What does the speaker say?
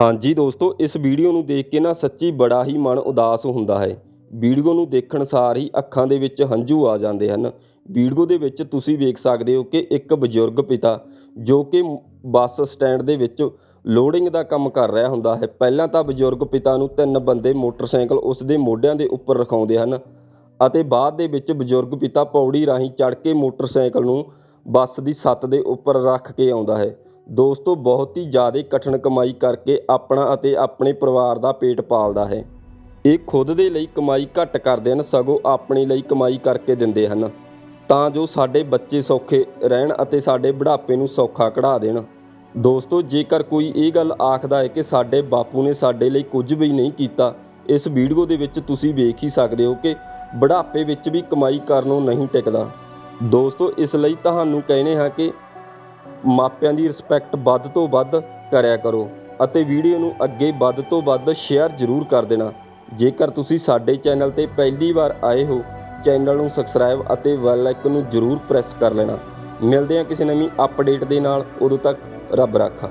ਹਾਂਜੀ ਦੋਸਤੋ, ਇਸ ਵੀਡੀਓ ਨੂੰ ਦੇਖ ਕੇ ਨਾ ਸੱਚੀ ਬੜਾ ਹੀ ਮਨ ਉਦਾਸ ਹੁੰਦਾ ਹੈ। ਵੀਡੀਓ ਨੂੰ ਦੇਖਣ ਸਾਰ ਹੀ ਅੱਖਾਂ ਦੇ ਵਿੱਚ ਹੰਝੂ ਆ ਜਾਂਦੇ ਹਨ। ਵੀਡੀਓ ਦੇ ਵਿੱਚ ਤੁਸੀਂ ਵੇਖ ਸਕਦੇ ਹੋ ਕਿ ਇੱਕ ਬਜ਼ੁਰਗ ਪਿਤਾ ਜੋ ਕਿ ਬੱਸ ਸਟੈਂਡ ਦੇ ਵਿੱਚ ਲੋਡਿੰਗ ਦਾ ਕੰਮ ਕਰ ਰਿਹਾ ਹੁੰਦਾ ਹੈ। ਪਹਿਲਾਂ ਤਾਂ ਬਜ਼ੁਰਗ ਪਿਤਾ ਨੂੰ ਤਿੰਨ ਬੰਦੇ ਮੋਟਰਸਾਈਕਲ ਉਸ ਦੇ ਮੋਢਿਆਂ ਦੇ ਉੱਪਰ ਰਖਾਉਂਦੇ ਹਨ ਅਤੇ ਬਾਅਦ ਦੇ ਵਿੱਚ ਬਜ਼ੁਰਗ ਪਿਤਾ ਪੌੜੀ ਰਾਹੀਂ ਚੜ੍ਹ ਕੇ ਮੋਟਰਸਾਈਕਲ ਨੂੰ ਬੱਸ ਦੀ ਛੱਤ ਦੇ ਉੱਪਰ ਰੱਖ ਕੇ ਆਉਂਦਾ ਹੈ। ਦੋਸਤੋ, ਬਹੁਤ ਹੀ ਜ਼ਿਆਦਾ ਕਠਿਨ ਕਮਾਈ ਕਰਕੇ ਆਪਣਾ ਅਤੇ ਆਪਣੇ ਪਰਿਵਾਰ ਦਾ ਪੇਟ ਪਾਲਦਾ ਹੈ। ਇਹ ਖੁਦ ਦੇ ਲਈ ਕਮਾਈ ਘੱਟ ਕਰਦੇ ਹਨ, ਸਗੋਂ ਆਪਣੇ ਲਈ ਕਮਾਈ ਕਰਕੇ ਦਿੰਦੇ ਹਨ। ਤਾਂ ਜੋ ਸਾਡੇ ਬੱਚੇ ਸੌਖੇ ਰਹਿਣ ਅਤੇ ਸਾਡੇ ਬੁਢਾਪੇ ਨੂੰ ਸੌਖਾ ਕਢਾ ਦੇਣ। ਦੋਸਤੋ, ਜੇਕਰ ਕੋਈ ਇਹ ਗੱਲ ਆਖਦਾ ਹੈ ਕਿ ਸਾਡੇ ਬਾਪੂ ਨੇ ਸਾਡੇ ਲਈ ਕੁਝ ਵੀ ਨਹੀਂ ਕੀਤਾ, ਇਸ ਵੀਡੀਓ ਦੇ ਵਿੱਚ ਤੁਸੀਂ ਵੇਖ ਹੀ ਸਕਦੇ ਹੋ ਕਿ ਬੁਢਾਪੇ ਵਿੱਚ ਵੀ ਕਮਾਈ ਕਰਨੋਂ ਨਹੀਂ ਟਿਕਦਾ। ਦੋਸਤੋ, ਇਸ ਲਈ ਤੁਹਾਨੂੰ ਕਹਿੰਦੇ ਹਾਂ ਕਿ ਮਾਪਿਆਂ ਦੀ ਰਿਸਪੈਕਟ ਵੱਧ ਤੋਂ ਵੱਧ ਕਰਿਆ ਕਰੋ ਅਤੇ ਵੀਡੀਓ ਨੂੰ ਅੱਗੇ ਵੱਧ ਤੋਂ ਵੱਧ ਸ਼ੇਅਰ ਜ਼ਰੂਰ ਕਰ ਦੇਣਾ। ਜੇਕਰ ਤੁਸੀਂ ਸਾਡੇ ਚੈਨਲ ਤੇ ਪਹਿਲੀ ਵਾਰ ਆਏ ਹੋ ਚੈਨਲ ਨੂੰ ਸਬਸਕ੍ਰਾਈਬ ਅਤੇ ਬੈਲ ਆਈਕਨ ਨੂੰ ਜ਼ਰੂਰ ਪ੍ਰੈਸ ਕਰ ਲੈਣਾ। ਮਿਲਦੇ ਹਾਂ ਕਿਸੇ ਨਵੀਂ ਅਪਡੇਟ ਦੇ ਨਾਲ। ਉਦੋਂ ਤੱਕ ਰੱਬ ਰਾਖਾ।